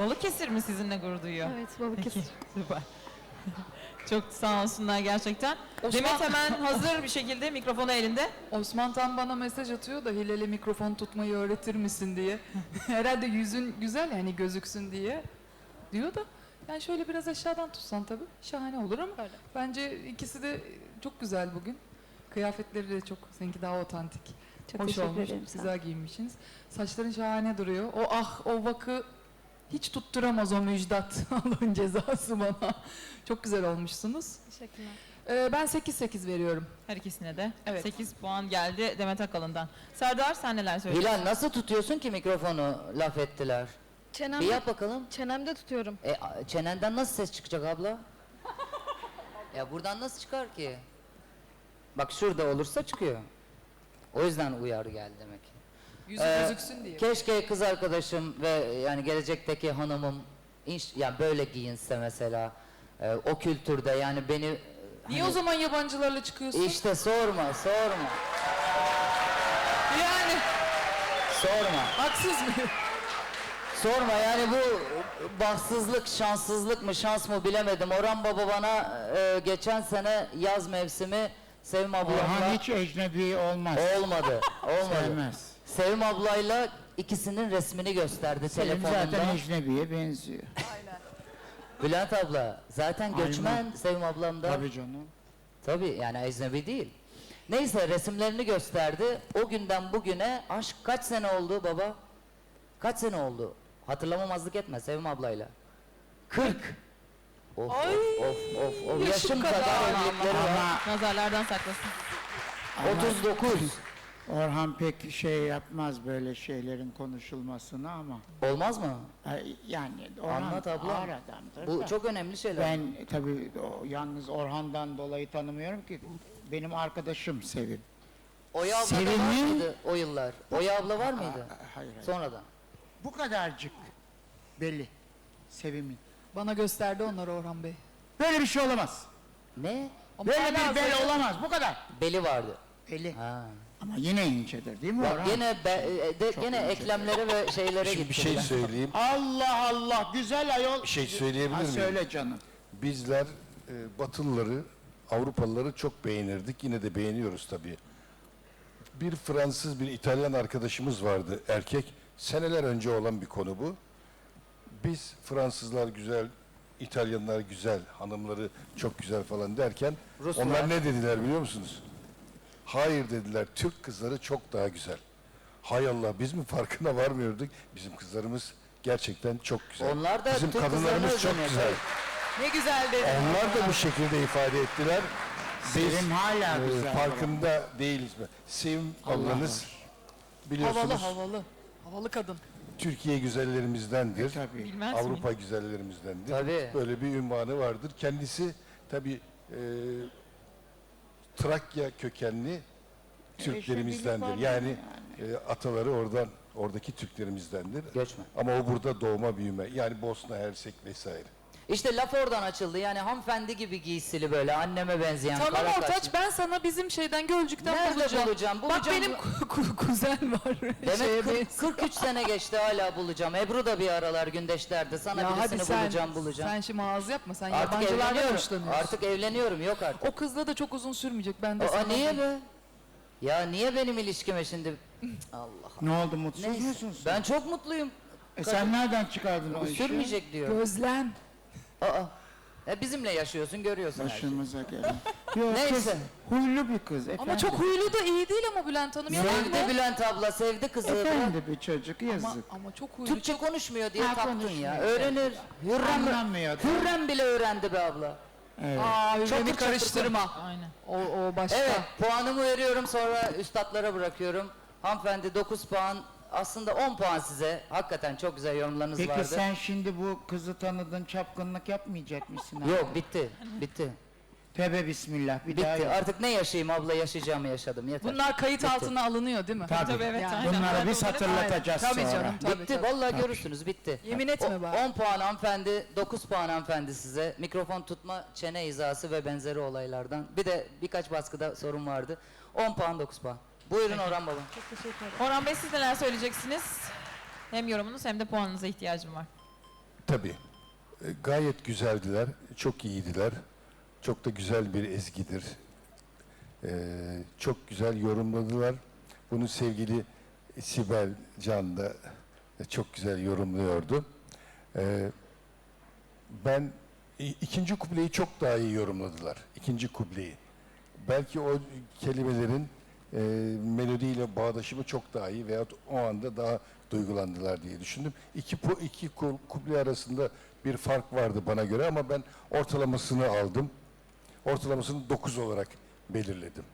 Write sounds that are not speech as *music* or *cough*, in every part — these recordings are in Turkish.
Balıkesir mi sizinle gurur duyuyor? Evet Peki, Balıkesir. süper. *laughs* Çok sağ olsunlar gerçekten. Osman- Demet hemen hazır bir şekilde mikrofonu elinde. Osman tam bana mesaj atıyor da Hilal'e mikrofon tutmayı öğretir misin diye. *laughs* Herhalde yüzün güzel yani gözüksün diye diyor da. Yani şöyle biraz aşağıdan tutsan tabii şahane olur ama Öyle. bence ikisi de çok güzel bugün. Kıyafetleri de çok seninki daha otantik. Çok Hoş teşekkür olmuş, ederim. güzel giyinmişsiniz. Saçların şahane duruyor. O ah o vakı hiç tutturamaz o müjdat. *laughs* Allah'ın cezası bana. Çok güzel olmuşsunuz. Teşekkürler. Ee, ben 8-8 veriyorum. Her ikisine de Evet. 8 puan geldi Demet Akalın'dan. Serdar sen neler söyleyeceksin? Hilal nasıl tutuyorsun ki mikrofonu laf ettiler? Bir Çenemde, yap bakalım. çenemde tutuyorum. E, a- çenenden nasıl ses çıkacak abla? *laughs* ya buradan nasıl çıkar ki? Bak şurada olursa çıkıyor. O yüzden uyarı geldi demek. Yüzü Ee, gözüksün diye. Keşke kız arkadaşım ve yani gelecekteki hanımım inş, yani böyle giyinse mesela. Ee, o kültürde yani beni e, Niye hani- o zaman yabancılarla çıkıyorsun? İşte sorma, sorma, Yani sorma. haksız mı? Sorma yani bu bahtsızlık, şanssızlık mı, şans mı bilemedim. Orhan Baba bana e, geçen sene yaz mevsimi Sevim Orhan ablamla hiç ecnebi olmaz. olmadı, olmadı. Sevmez. Sevim ablayla ikisinin resmini gösterdi Sevim telefonunda. zaten ecnebiye benziyor. Bülent abla zaten göçmen Aynen. Sevim ablam da. Tabii canım. Tabii yani ecnebi değil. Neyse resimlerini gösterdi. O günden bugüne aşk kaç sene oldu baba? Kaç sene oldu? Hatırlamamazlık etme Sevim ablayla. 40. Of Ay, of of of. of. yaşım Yaşım kadar. kadar evlilikleri var. Ama, Nazarlardan saklasın. ama 39. Orhan pek şey yapmaz böyle şeylerin konuşulmasını ama Olmaz mı? Yani Orhan Anlat abla. ağır adamdır Bu da. çok önemli şeyler. Ben tabii o, yalnız Orhan'dan dolayı tanımıyorum ki benim arkadaşım Sevim. Oya abla da var mıydı o yıllar? Oya abla var mıydı? Aa, hayır, hayır. Sonradan. Bu kadarcık belli Sevim'in. Bana gösterdi onları Orhan Bey. Böyle bir şey olamaz. Ne? Ama Böyle hala bir bel hazır- olamaz bu kadar. Beli vardı. Belli. Ha. Ama yine incedir değil mi Orhan? gene be, e, de, gene ince. eklemlere ve şeylere Şimdi gitti. bir şey söyleyeyim. Allah Allah güzel ayol. Bir şey söyleyebilir Ha, miyim? Söyle canım. Bizler e, Batılıları, Avrupalıları çok beğenirdik. Yine de beğeniyoruz tabii. Bir Fransız, bir İtalyan arkadaşımız vardı erkek. Seneler önce olan bir konu bu. Biz Fransızlar güzel, İtalyanlar güzel, hanımları çok güzel falan derken Ruslar. onlar ne dediler biliyor musunuz? Hayır dediler. Türk kızları çok daha güzel. Hay Allah biz mi farkına varmıyorduk? Bizim kızlarımız gerçekten çok güzel. Onlar da Bizim Türk kadınlarımız kızlarına çok özeniyor. güzel. Ne güzel dedi. Onlar da bu şekilde ifade ettiler. Biz Sevim hala e, güzel. farkında değiliz. Sevim ablanız biliyorsunuz Havalı havalı. Havalı kadın. Türkiye güzellerimizdendir. Tabii. Bilmez Avrupa miyim? güzellerimizdendir. Tabii. Böyle bir ünvanı vardır. Kendisi tabi Trakya kökenli Türklerimizdendir. Yani var e, ataları oradan oradaki Türklerimizdendir. Göçmen. Ama o burada doğma büyüme. Yani Bosna Hersek vesaire. İşte laf oradan açıldı. Yani hanımefendi gibi giysili böyle anneme benzeyen Tamam kara Ortaç kaşlı. ben sana bizim şeyden Gölcük'ten Nerede bulacağım. bulacağım? Bak Bulacağım benim ku- ku- kuzen var. Demek Şeye 40 benziyor. 43 sene geçti hala bulacağım. Ebru da bir aralar gündeşlerdi. Sana Ya hadi birisini sen, bulacağım bulacağım. sen şimdi ağız yapma. Sen artık yabancılardan evleniyorum. hoşlanıyorsun. Artık evleniyorum. Yok artık. O kızla da çok uzun sürmeyecek. Ben de Aa, sana niye diyeyim. be? Ya niye benim ilişkime şimdi? Allah Ne oldu mutsuz Neyse. musun sen? Ben çok mutluyum. E sen nereden çıkardın o işi? Sürmeyecek diyor. Gözlem. Aa. E bizimle yaşıyorsun görüyorsun her şeyi. Başımıza gelen. *laughs* Yok Neyse. kız huylu bir kız efendi. Ama çok huylu da iyi değil ama Bülent Hanım. Yalan Sevdi mı? Bülent abla sevdi kızı. Bırak. Efendi bir çocuk yazık. Ama, ama çok huylu. Türkçe konuşmuyor diye Ha, taktın konuşmuyor. ya. Öğrenir. Hürrem, Anlamıyor. Hürrem bile öğrendi be abla. Evet. Aa, çatır karıştırma. Aynen. O, o başka. Evet puanımı veriyorum sonra üstadlara bırakıyorum. Hanımefendi 9 puan aslında 10 puan size. Hakikaten çok güzel yorumlarınız Peki vardı. sen şimdi bu kızı tanıdın çapkınlık yapmayacak mısın? abi? Yok bitti. Bitti. Tövbe bismillah bir daha Bitti. yok. Artık ne yaşayayım abla yaşayacağımı yaşadım yeter. Bunlar kayıt Bitti. altına alınıyor değil mi? Tabii. Tabii evet Yani aynen. Bunları biz de hatırlatacağız Tabii sonra. canım. Tabii, bitti. tabii. Vallahi görürsünüz bitti. Yemin etme bari. 10 puan hanımefendi, 9 puan hanımefendi size. Mikrofon tutma, çene hizası ve benzeri olaylardan. Bir de birkaç baskıda sorun vardı. 10 puan, 9 puan. Buyurun Orhan Baba. Çok teşekkür ederim. Orhan Bey siz neler söyleyeceksiniz? Hem yorumunuz hem de puanınıza ihtiyacım var. Tabii. E, gayet güzeldiler, çok iyiydiler. Çok da güzel bir ezgidir. E, çok güzel yorumladılar. Bunu sevgili Sibel Can da çok güzel yorumluyordu. E, ben ikinci kubleyi çok daha iyi yorumladılar. İkinci kubleyi. Belki o kelimelerin e, melodiyle bağdaşımı çok daha iyi veyahut o anda daha duygulandılar diye düşündüm. İki, iki ku- kuple arasında bir fark vardı bana göre ama ben ortalamasını aldım. Ortalamasını 9 olarak belirledim.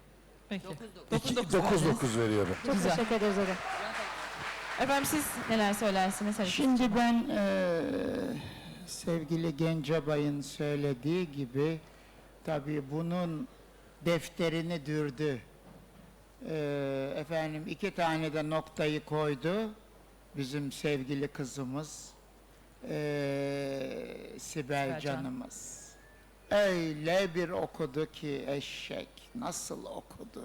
Peki. 9-9 veriyorum. Çok Güzel. teşekkür ederiz hocam. Efendim siz neler söylersiniz? Hadi. Şimdi ben eee, sevgili Gencebay'ın söylediği gibi tabii bunun defterini dürdü. Eee, efendim iki tane de noktayı koydu bizim sevgili kızımız eee Sibel Sibel Can. canımız. Öyle bir okudu ki eşek nasıl okudu?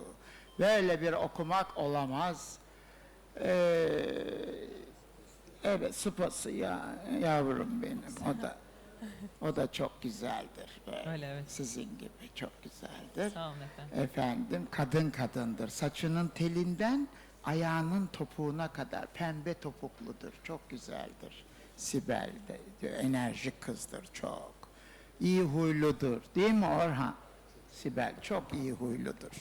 Böyle bir okumak olamaz. Eee Evet sıpası ya yavrum benim o da o da çok güzeldir böyle. Öyle evet. Sizin gibi çok güzeldir. Sağ olun efendim. Efendim kadın kadındır. Saçının telinden ayağının topuğuna kadar pembe topukludur. Çok güzeldir. Sibel de enerjik kızdır çok. İyi huyludur. Değil mi Orhan? Sibel çok iyi huyludur.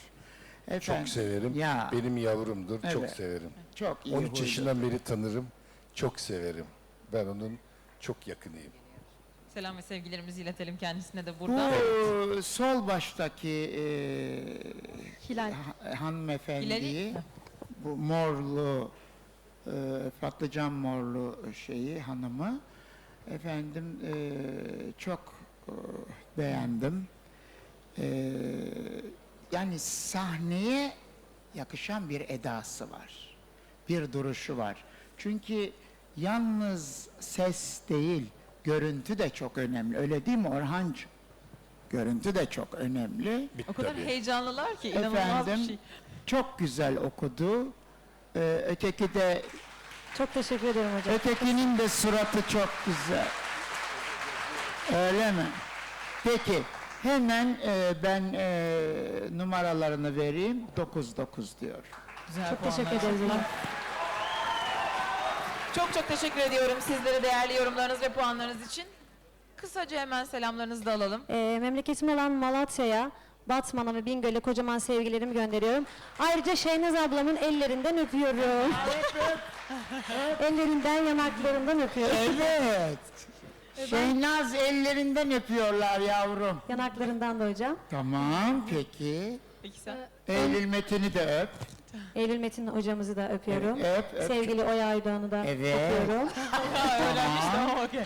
Efendim, Çok severim. Ya Benim yavrumdur. Çok Evet. severim. çok iyi 13 huyludur. yaşından beri tanırım. Çok severim. Ben onun çok yakınıyım. Selam ve sevgilerimizi iletelim kendisine de burada. Bu sol baştaki e, Hilal. ha- hanımefendiyi, Hilal'i- bu morlu, e, patlıcan morlu şeyi hanımı, efendim e, çok e, beğendim. E, yani sahneye yakışan bir edası var, bir duruşu var. Çünkü yalnız ses değil, görüntü de çok önemli. Öyle değil mi Orhancığım? Görüntü de çok önemli. O kadar Tabii. heyecanlılar ki inanılmaz bir Efendim, şey. çok güzel okudu. Ee, öteki de, Çok teşekkür ederim hocam. ötekinin de suratı çok güzel. Öyle mi? Peki, hemen e, ben e, numaralarını vereyim. 9-9 diyor. Güzel Çok puanlar. teşekkür ederiz hocam. Çok çok teşekkür ediyorum sizlere değerli yorumlarınız ve puanlarınız için. Kısaca hemen selamlarınızı da alalım. Ee, memleketim olan Malatya'ya, Batman'a ve Bingöl'e kocaman sevgilerimi gönderiyorum. Ayrıca Şehnaz ablamın ellerinden öpüyorum. ellerinden, yanaklarından öpüyorum. Evet. Şehnaz ellerinden öpüyorlar yavrum. Yanaklarından da hocam. Tamam, peki. Peki sen. Eylül Metin'i de öp. Eylül Metin hocamızı da öpüyorum. Öp, öp. Sevgili Oya Aydoğan'ı da Evet. öpüyorum. *laughs* Öğrenmiş tamam okey.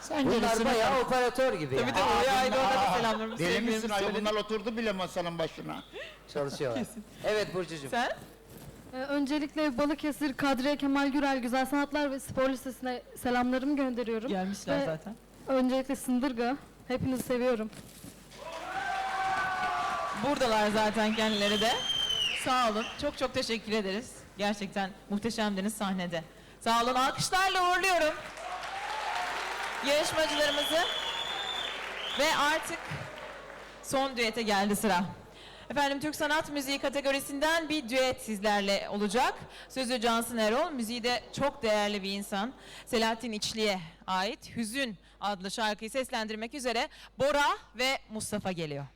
Sen Bunlar bayağı operatör gibi Tabii yani. tabii oraya ait orada da selamlarımı Deli misin sevgilerimi ayol? söyledim. Bunlar oturdu bile masanın başına. Çalışıyorlar. Evet Burcucuğum. Sen? Ee, Öncelikle Balıkesir Kadriye Kemal Gürel Güzel Sanatlar ve Spor Lisesi'ne selamlarımı gönderiyorum. Gelmişler Ve zaten. Öncelikle Sındırga. Hepinizi seviyorum. Buradalar zaten kendileri de. Sağ olun. Çok çok teşekkür ederiz. Gerçekten muhteşemdiniz sahnede. Sağ olun. Alkışlarla uğurluyorum. Yarışmacılarımızı. Ve artık son düete geldi sıra. Efendim Türk Sanat Müziği kategorisinden bir düet sizlerle olacak. Sözü Cansın Erol, müziği de çok değerli bir insan. Selahattin İçli'ye ait Hüzün adlı şarkıyı seslendirmek üzere Bora ve Mustafa geliyor.